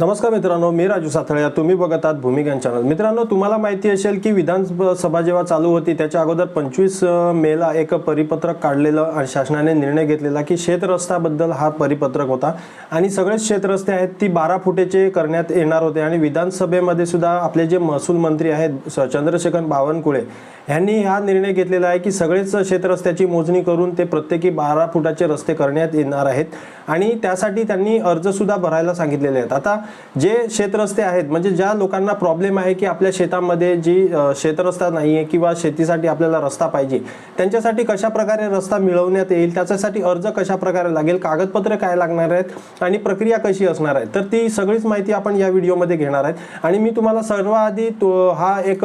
नमस्कार मित्रांनो मी राजू साथळ्या तुम्ही बघत आहात भूमिगन चॅनल. मित्रांनो तुम्हाला माहिती असेल की विधानसभा जेव्हा चालू होती त्याच्या अगोदर पंचवीस मेला एक परिपत्रक काढलेलं आणि शासनाने निर्णय घेतलेला की शेतरस्त्याबद्दल हा परिपत्रक होता. आणि सगळेच शेतरस्ते आहेत ती बारा फुटेचे करण्यात येणार होते. आणि विधानसभेमध्ये सुद्धा आपले जे महसूल मंत्री आहेत चंद्रशेखर बावनकुळे यांनी हा निर्णय घेतलेला आहे की सगळेच शेतरस्त्याची मोजणी करून ते प्रत्येकी बारा फुटाचे रस्ते करण्यात येणार आहेत. आणि त्यासाठी त्यांनी अर्जसुद्धा भरायला सांगितलेले आहेत. आता जे शेतरस्ते आहेत म्हणजे ज्या लोकांना प्रॉब्लेम आहे की आपल्या शेतामध्ये जी शेतरस्ता नाही आहे किंवा शेतीसाठी आपल्याला रस्ता पाहिजे त्यांच्यासाठी कशा प्रकारे रस्ता मिळवण्यात येईल त्याच्यासाठी अर्ज कशा प्रकारे लागेल कागदपत्र काय लागणार आहेत आणि प्रक्रिया कशी असणार आहे तर ती सगळीच माहिती आपण या व्हिडिओमध्ये घेणार आहेत. आणि मी तुम्हाला सर्वाआधी तो हा एक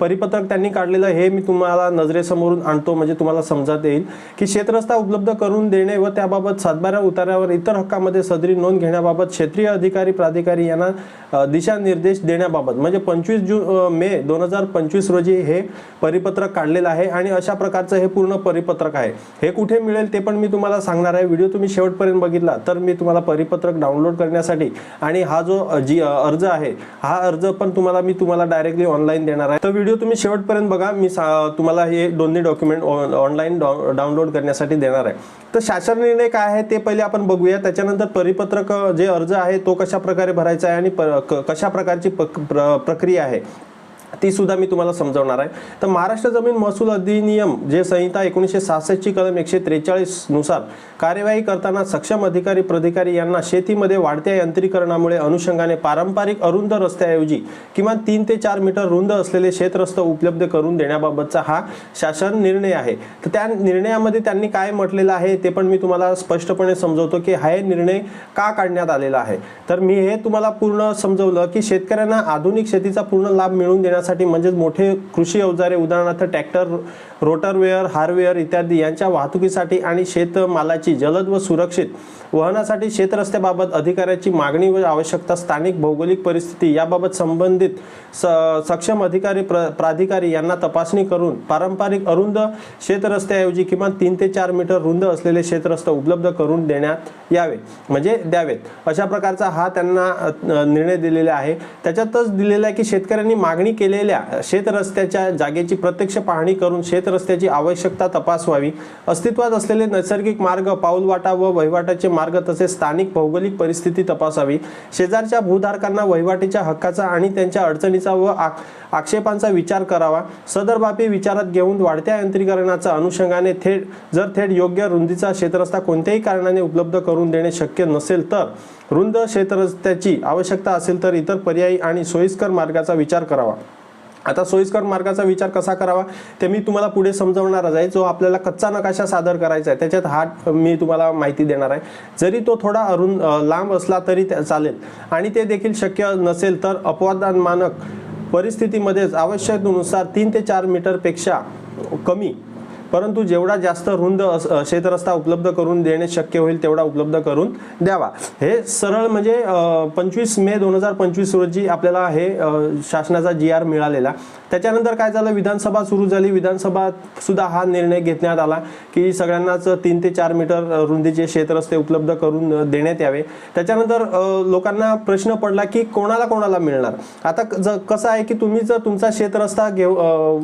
परिपत्रक त्यांनी काढलेलं हे मी तुम्हाला नजरेसमोरून आणतो म्हणजे तुम्हाला समजत येईल की शेतरस्ता उपलब्ध करून देणे व त्याबाबत सातबारा उतार्यावर इतर हक्कामध्ये सदरी नोंद घेण्याबाबत क्षेत्रीय अधिकारी अधिकारी यांना दिशानिर्देश देण्याबाबत. म्हणजे पंचवीस जून मे दोन हजार पंचवीस रोजी हे परिपत्रक काढलेलं आहे आणि अशा प्रकारचं हे पूर्ण परिपत्रक आहे. हे कुठे मिळेल ते पण मी तुम्हाला सांगणार आहे. व्हिडिओ तुम्ही शेवटपर्यंत बघितला तर मी तुम्हाला परिपत्रक डाउनलोड करण्यासाठी आणि हा जो जी अर्ज आहे हा अर्ज पण तुम्हाला मी तुम्हाला डायरेक्टली ऑनलाईन देणार आहे. तर व्हिडिओ तुम्ही शेवटपर्यंत बघा. मी तुम्हाला हे दोन्ही डॉक्युमेंट ऑनलाईन डाउनलोड करण्यासाठी देणार आहे. तर शासन निर्णय काय आहे ते पहिले आपण बघूया. त्याच्यानंतर परिपत्रक जे अर्ज आहे तो कशा प्रकारे भरायचा आहे आणि प- क- कशा प्रकारची प प्र- प्रक्रिया आहे? ती सुद्धा मी तुम्हाला समजवणार आहे. तर महाराष्ट्र जमीन महसूल अधिनियम जे संहिता एकोणीसशे सहासष्टची कलम एकशे त्रेचाळीसनुसार कार्यवाही करताना सक्षम अधिकारी प्राधिकारी यांना शेतीमध्ये वाढत्या यंत्रीकरणामुळे अनुषंगाने पारंपरिक अरुंद रस्त्याऐवजी किमान तीन ते चार मीटर रुंद असलेले शेतरस्त उपलब्ध करून देण्याबाबतचा हा शासन निर्णय आहे. तर त्या निर्णयामध्ये त्यांनी काय म्हटलेलं आहे ते पण मी तुम्हाला स्पष्टपणे समजवतो की हा निर्णय का काढण्यात आलेला आहे. तर मी हे तुम्हाला पूर्ण समजवलं की शेतकऱ्यांना आधुनिक शेतीचा पूर्ण लाभ मिळवून देण्यासाठी म्हणजेच मोठे कृषी अवजारे उदाहरणार्थ ट्रॅक्टर रोटरवेअर हार्वेअर इत्यादी यांच्या वाहतुकीसाठी आणि शेतमालाची जलद व सुरक्षित वहनासाठी शेतरस्त्याबाबत अधिकाऱ्याची मागणी व आवश्यकता स्थानिक भौगोलिक परिस्थिती याबाबत संबंधित स सक्षम अधिकारी प्र प्राधिकारी यांना तपासणी करून पारंपरिक अरुंद शेतरस्त्याऐवजी किमान तीन ते चार मीटर रुंद असलेले शेतरस्ते उपलब्ध करून देण्यात यावे म्हणजे द्यावेत. अशा प्रकारचा हा त्यांना निर्णय दिलेला आहे. त्याच्यातच दिलेला आहे की शेतकऱ्यांनी मागणी केली केलेल्या शेतरस्त्याच्या जागेची प्रत्यक्ष पाहणी करून शेतरस्त्याची आवश्यकता तपासवावी. अस्तित्वात असलेले नैसर्गिक मार्ग पाऊलवाटा व वहिवाटाचे मार्ग तसेच स्थानिक भौगोलिक परिस्थिती तपासावी. शेजारच्या भूधारकांना वहिवाटीच्या हक्काचा आणि त्यांच्या अडचणीचा व आक्षेपांचा विचार करावा. सदर बाबी विचारात घेऊन वाढत्या यंत्रीकरणाच्या अनुषंगाने थेट जर थेट योग्य रुंदीचा शेतरस्ता कोणत्याही कारणाने उपलब्ध करून देणे शक्य नसेल तर रुंद शेतरस्त्याची आवश्यकता असेल तर इतर पर्यायी आणि सोयीस्कर मार्गाचा विचार करावा. आता सोयीस्कर मार्गाचा विचार कसा करावा ते मी तुम्हाला पुढे समजवणारच आहे. जो आपल्याला कच्चा नकाशा सादर करायचा आहे त्याच्यात हा मी तुम्हाला माहिती देणार आहे. जरी तो थोडा अरुण लांब असला तरी त्या- चालेल. आणि ते देखील शक्य नसेल तर अपवादान मानक परिस्थितीमध्येच आवश्यकतेनुसार तीन ते चार मीटरपेक्षा कमी परंतु जेवढा जास्त रुंद अस- शेतरस्ता उपलब्ध करून देणे शक्य होईल तेवढा उपलब्ध करून द्यावा. हे सरळ म्हणजे पंचवीस मे दोन हजार पंचवीस रोजी आपल्याला हे शासनाचा जी आर मिळालेला. त्याच्यानंतर काय झालं? विधानसभा सुरू झाली. विधानसभा सुद्धा हा निर्णय घेतण्यात आला की सगळ्यांनाच तीन ते चार मीटर रुंदीचे शेतरस्ते उपलब्ध करून देण्यात यावे. त्याच्यानंतर लोकांना प्रश्न पडला की कोणाला कोणाला मिळणार? आता ज- कसं आहे की तुम्ही जर तुमचा शेतरस्ता घेऊ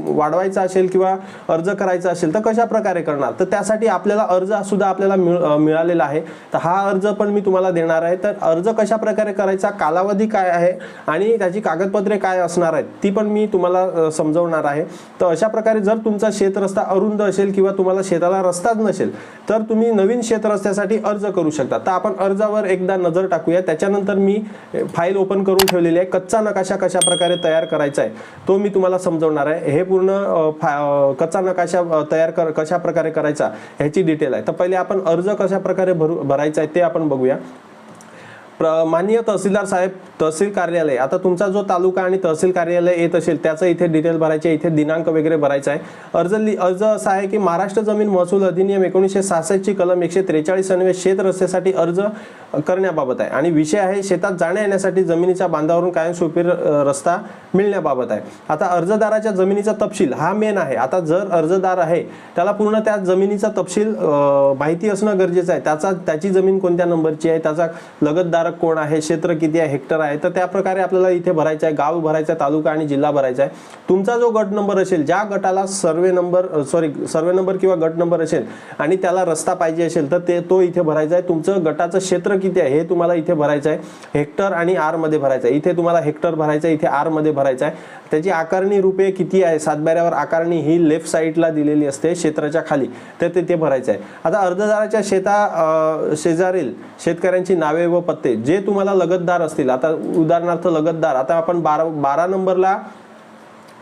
वाढवायचा असेल किंवा अर्ज करायचा असेल तर कशा प्रकारे करणार? तर त्यासाठी आपल्याला अर्ज सुद्धा आपल्याला मिळालेला आहे. तर हा अर्ज पण मी तुम्हाला देणार आहे. तर अर्ज कशा प्रकारे करायचा कालावधी काय आहे आणि त्याची कागदपत्रे काय असणार आहेत ती पण मी तुम्हाला समजवणार आहे. तर अशा प्रकारे जर तुमचा शेतरस्ता अरुंद असेल किंवा तुम्हाला शेताला रस्ताच नसेल तर तुम्ही नवीन शेतरस्त्यासाठी अर्ज करू शकता. तर आपण अर्जावर एकदा नजर टाकूया. त्याच्यानंतर मी फाईल ओपन करून ठेवलेली आहे. कच्चा नकाशा कशा प्रकारे तयार करायचा आहे तो मी तुम्हाला समजवणार आहे. हे पूर्ण कच्चा नकाशा तयार तयार कर कशा प्रकारे करायचा ह्याची डिटेल आहे. तर पहिले आपण अर्ज कशा प्रकारे भरू भरायचा आहे ते आपण बघूया. प्र- माननीय तहसीलदार साहेब तहसील कार्यालय आता तुमचा जो तालुका आणि तहसील कार्यालय येत असेल त्याचं इथे डिटेल भरायचे आहे, इथे दिनांक वगैरे भरायचा आहे. अर्ज लि- अर्ज असा आहे की महाराष्ट्र जमीन महसूल अधिनियम एकोणीसशे सहासष्टची कलम एकशे त्रेचाळीस अन्वये शेत रस्त्यासाठी अर्ज करण्याबाबत आहे. आणि विषय आहे शेतात जाण्या येण्यासाठी जमिनीच्या बांधावरून कायमस्वरूपी अ, रस्ता मिळण्याबाबत आहे. आता अर्जदाराच्या जमिनीचा तपशील हा मेन आहे. आता जर अर्जदार आहे त्याला पूर्ण त्या जमिनीचा तपशील माहिती असणं गरजेचं आहे. त्याचा त्याची जमीन कोणत्या नंबरची आहे त्याचा लगतदार हितधारक कोण आहे क्षेत्र किती आहे हेक्टर आहे तर त्या प्रकारे आपल्याला इथे भरायचं आहे गाव भरायचं आहे तालुका आणि जिल्हा भरायचा आहे. तुमचा जो गट नंबर असेल ज्या गटाला survey number sorry survey number किंवा गट नंबर असेल आणि त्याला रस्ता पाहिजे असेल तर ते तो इथे भरायचा आहे. तुमचं गटाचं क्षेत्र किती आहे हे तुम्हाला इथे भरायचं आहे. हेक्टर आणि आरमध्ये भरायचं आहे. इथे तुम्हाला हेक्टर भरायचं आहे इथे आरमध्ये भरायचं आहे. त्याची आकारणी रुपये किती आहे सातबाऱ्यावर आकारणी ही लेफ्ट साईडला दिलेली असते क्षेत्राच्या खाली. तर ते भरायचं आहे. आता अर्जदाराच्या शेता शेजारील शेतकऱ्यांची नावे व पत्ते जे तुम्हाला लगतदार असतील आता उदाहरणार्थ लगतदार आता आपण बारा बारा नंबरला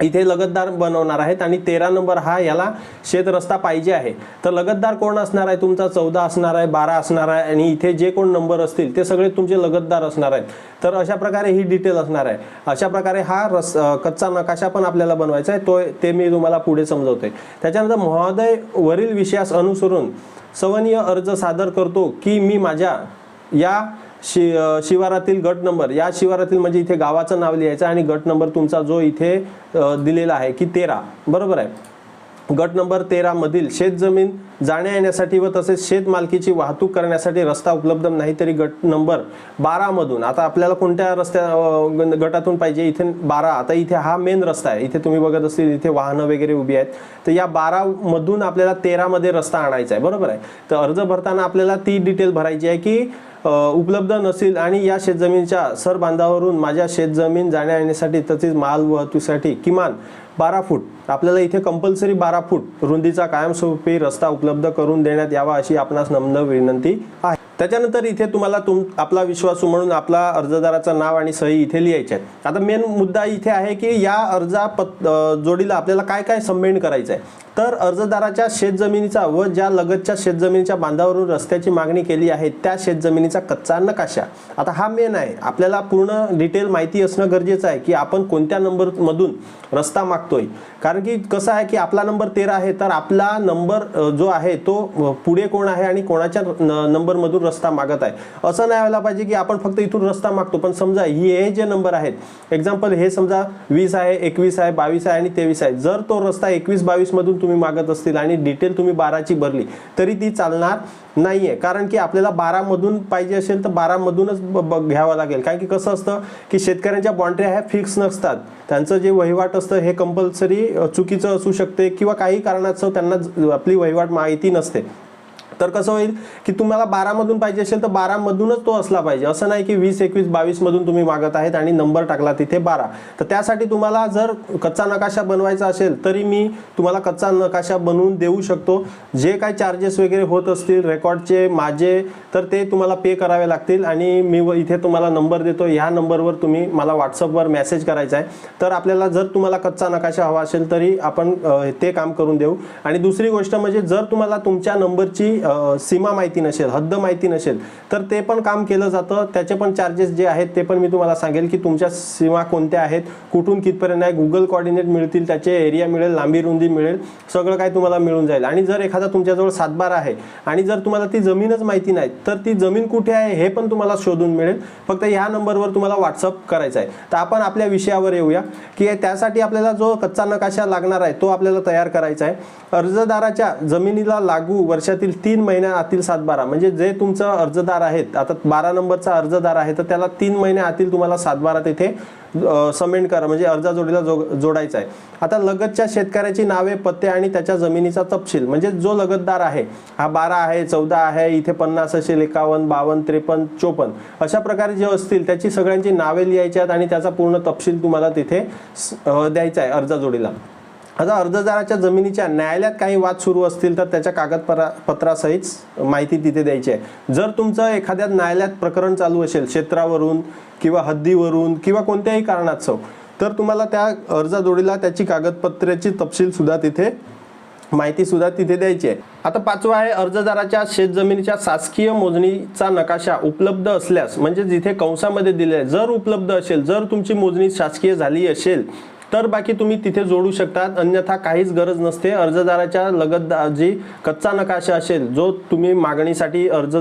इथे लगतदार बनवणार आहेत आणि तेरा नंबर हा याला शेत रस्ता पाहिजे आहे. तर लगतदार कोण असणार आहे? तुमचा चौदा असणार आहे बारा असणार आहे आणि इथे जे कोण नंबर असतील ते सगळे तुमचे लगतदार असणार आहेत. तर अशा प्रकारे ही डिटेल असणार आहे. अशा प्रकारे हा रस कच्चा नकाशा पण आपल्याला बनवायचा आहे. तो ते मी तुम्हाला पुढे समजवतोय. त्याच्यानंतर महोदय वरील विषयास अनुसरून सवनीय अर्ज सादर करतो की मी माझ्या या शि शिवारातील गट नंबर या शिवारातील म्हणजे इथे गावाचं नाव लिहायचं आणि गट नंबर तुमचा जो इथे दिलेला आहे की तेरा बरोबर आहे? गट नंबर तेरामधील शेतजमीन जाण्या येण्यासाठी व तसेच शेत मालकीची वाहतूक करण्यासाठी रस्ता उपलब्ध नाही तरी गट नंबर बारामधून आता आपल्याला कोणत्या रस्त्या गटातून पाहिजे? इथे बारा आता इथे हा मेन रस्ता आहे. इथे तुम्ही बघत असतील इथे वाहनं वगैरे उभी आहेत. तर या बारामधून आपल्याला तेरामध्ये रस्ता आणायचा आहे बरोबर आहे? तर अर्ज भरताना आपल्याला ती डिटेल भरायची आहे की उपलब्ध नसेल आणि या शेतजमिनीच्या सरबांधावरून माझ्या शेतजमीन जाण्या येण्यासाठी तसेच माल वाहतुकीसाठी किमान बारा फूट आपल्याला इथे कंपल्सरी बारा फूट रुंदीचा कायमस्वरूपी रस्ता उपलब्ध करून देण्यात यावा अशी आपणास नम्न विनंती आहे. त्याच्यानंतर इथे तुम्हाला तुम आपला विश्वासू म्हणून आपला अर्जदाराचं नाव आणि सही इथे लिहायचे आहेत. आता मेन मुद्दा इथे आहे की या अर्जा पत जोडीला आपल्याला काय काय सबमिट करायचं आहे तर अर्जदाराच्या शेतजमिनीचा व ज्या लगतच्या शेतजमिनीच्या बांधावरून रस्त्याची मागणी केली आहे त्या शेतजमिनीचा कच्चा नकाशा आता हा मेन आहे. आपल्याला पूर्ण डिटेल माहिती असणं गरजेचं आहे की आपण कोणत्या नंबरमधून रस्ता मागतोय. कारण की कसं आहे की आपला नंबर तेरा आहे तर आपला नंबर जो आहे तो पुढे कोण आहे आणि कोणाच्या नंबरमधून रस्ता मागत आहे. असं नाही व्हायला पाहिजे की आपण फक्त इथून रस्ता मागतो पण समजा ही हे जे नंबर आहेत एक्झाम्पल हे समजा वीस आहे एकवीस आहे बावीस आहे आणि तेवीस आहे. जर तो रस्ता एकवीस बावीसमधून तुम्ही तुम्ही मागत असतील आणि डिटेल तुम्ही बाराची भरली तरी ती चालणार नाहीये. कारण की आपल्याला बारामधून पाहिजे असेल तर बारामधूनच घ्यावं लागेल. कारण की कसं असतं की शेतकऱ्यांच्या बॉन्ड्री ह्या फिक्स नसतात. त्यांचं जे वहिवाट असतं हे कंपल्सरी चुकीचं असू शकते किंवा काही कारणास्तव त्यांना आपली वहिवाट माहिती नसते. तर कसं होईल की तुम्हाला बारामधून पाहिजे असेल तर बारामधूनच तो असला पाहिजे. असं नाही की वीस एकवीस बावीसमधून तुम्ही मागत आहेत आणि नंबर टाकला तिथे बारा. तर त्यासाठी तुम्हाला जर कच्चा नकाशा बनवायचा असेल तरी मी तुम्हाला कच्चा नकाशा बनवून देऊ शकतो. जे काही चार्जेस वगैरे होत असतील रेकॉर्डचे माझे तर ते तुम्हाला पे करावे लागतील आणि मी व इथे तुम्हाला नंबर देतो. ह्या नंबरवर तुम्ही मला व्हॉट्सअपवर मेसेज करायचा आहे. तर आपल्याला जर तुम्हाला कच्चा नकाशा हवा असेल तरी आपण ते काम करून देऊ. आणि दुसरी गोष्ट म्हणजे जर तुम्हाला तुमच्या नंबरची सीमा माहिती नसेल हद्द माहिती नसेल तर ते पण काम केलं जातं. त्याचे पण चार्जेस जे आहेत ते पण मी तुम्हाला सांगेल की तुमच्या सीमा कोणत्या आहेत कुठून कितपर्यंत आहे गुगल कॉर्डिनेट मिळतील त्याचे एरिया मिळेल लांबी रुंदी मिळेल सगळं काय तुम्हाला मिळून जाईल. आणि जर एखादा तुमच्याजवळ सातबारा आहे आणि जर तुम्हाला ती जमीनच माहिती नाही तर ती जमीन कुठे आहे हे पण तुम्हाला शोधून मिळेल. फक्त ह्या नंबरवर तुम्हाला व्हॉट्सअप करायचा आहे. तर आपण आपल्या विषयावर येऊया की त्यासाठी आपल्याला जो कच्चा नकाशा लागणार आहे तो आपल्याला तयार करायचा आहे. अर्जदाराच्या जमिनीला लागू वर्षातील तीन महिन्या आतील सातबारा. म्हणजे जे तुमचं अर्जदार आहेत आता बारा नंबरचा अर्जदार आहे तर त्याला तीन महिन्या आतील तुम्हाला सातबारा तिथे समेंट करा. म्हणजे अर्जा जोडीला जो जोडायचा आहे. आता लगतच्या शेतकऱ्याची नावे पत्ते आणि त्याच्या जमिनीचा तपशील. म्हणजे जो लगतदार आहे हा बारा आहे चौदा आहे इथे पन्नास असेल एकावन्न बावन्न त्रेपन्न चोपन्न अशा प्रकारे जे असतील त्याची सगळ्यांची नावे लिहायची आहेत आणि त्याचा पूर्ण तपशील तुम्हाला तिथे स- द्यायचा आहे अर्जा जोडीला आता अर्जदाराच्या जमिनीच्या न्यायालयात काही वाद सुरू असतील तर त्याच्या कागदपत्रा पत्रासहित माहिती तिथे द्यायची आहे. जर तुमचं एखाद्या न्यायालयात प्रकरण चालू असेल क्षेत्रावरून किंवा हद्दीवरून किंवा कोणत्याही कारणास्तव तर तुम्हाला त्या अर्जाजोडीला त्याची कागदपत्राची तपशीलसुद्धा तिथे माहितीसुद्धा तिथे द्यायची आहे. आता पाचवा आहे अर्जदाराच्या शेतजमिनीच्या शासकीय मोजणीचा नकाशा उपलब्ध असल्यास म्हणजे जिथे कंसामध्ये दिले आहे जर उपलब्ध असेल जर तुमची मोजणी शासकीय झाली असेल तर बाकी तुम्ही तिथे जोडू शकतात. अन्यथा काहीच गरज नसते. अर्जदाराच्या लगत जी कच्चा नकाशा असेल जो तुम्ही मागणीसाठी अर्ज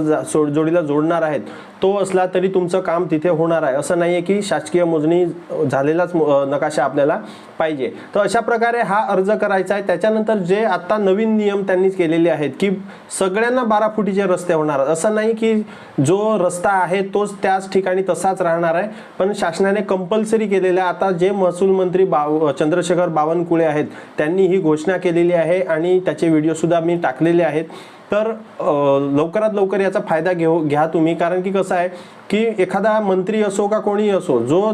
जोडीला जोडणार आहेत तो असला तरी तुमचं काम तिथे होणार आहे. असं नाही आहे की शासकीय मोजणी झालेलाच नकाशा आपल्याला पाहिजे. तर अशा प्रकारे हा अर्ज करायचा आहे. त्याच्यानंतर जे आत्ता नवीन नियम त्यांनी केलेले आहेत की सगळ्यांना बारा फुटीचे रस्ते होणार. असं नाही की जो रस्ता आहे तोच त्याच ठिकाणी तसाच राहणार आहे. पण शासनाने कंपल्सरी केलेलं आहे आता जे महसूल मंत्री बाव चंद्रशेखर बावनकुळे आहेत त्यांनी ही घोषणा केलेली आहे आणि त्याचे व्हिडिओसुद्धा मी टाकलेले आहेत. तर लवकरात लवकर याचा फायदा घेऊ घ्या तुम्ही. कारण की कसं आहे की एखादा मंत्री असो का कोणी असो जो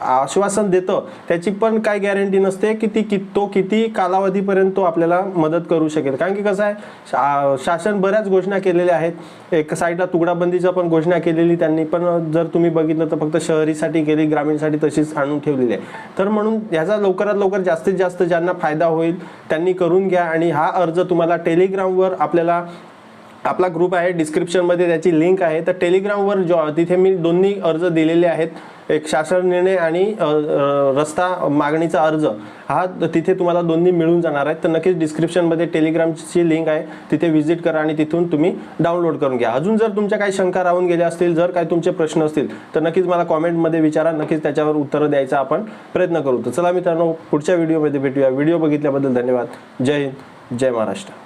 आश्वासन देतं त्याची पण काय गॅरंटी नसते की ती कि तो किती कालावधीपर्यंत तो आपल्याला मदत करू शकेल. कारण की कसं आहे शा- शासन बऱ्याच घोषणा केलेल्या आहेत. एक साईडला तुकडाबंदीचा पण घोषणा केलेली त्यांनी पण जर तुम्ही बघितलं तर फक्त शहरीसाठी केली ग्रामीणसाठी तशीच आणून ठेवलेली आहे. तर म्हणून ह्याचा लवकरात लवकर जास्तीत जास्त ज्यांना फायदा होईल त्यांनी करून घ्या आणि हा अर्ज तुम्हाला टेलिग्रामवर आपल्याला आपला ग्रुप आहे डिस्क्रिप्शनमध्ये त्याची लिंक आहे. तर टेलिग्रामवर जॉ तिथे मी दोन्ही अर्ज दिलेले आहेत. एक शासन निर्णय आणि रस्ता मागणीचा अर्ज. हा तिथे तुम्हाला दोन्ही मिळून जाणार आहेत. तर नक्कीच डिस्क्रिप्शनमध्ये टेलिग्रामची लिंक आहे. तिथे व्हिजिट करा आणि तिथून तुम्ही डाउनलोड करून घ्या. अजून जर तुमच्या काही शंका राहून गेल्या असतील जर काही तुमचे प्रश्न असतील तर नक्कीच मला कॉमेंटमध्ये विचारा. नक्कीच त्याच्यावर उत्तरं द्यायचा आपण प्रयत्न करू. तर चला मित्रांनो पुढच्या व्हिडिओमध्ये भेटूया. व्हिडिओ बघितल्याबद्दल धन्यवाद. जय हिंद. जय महाराष्ट्र.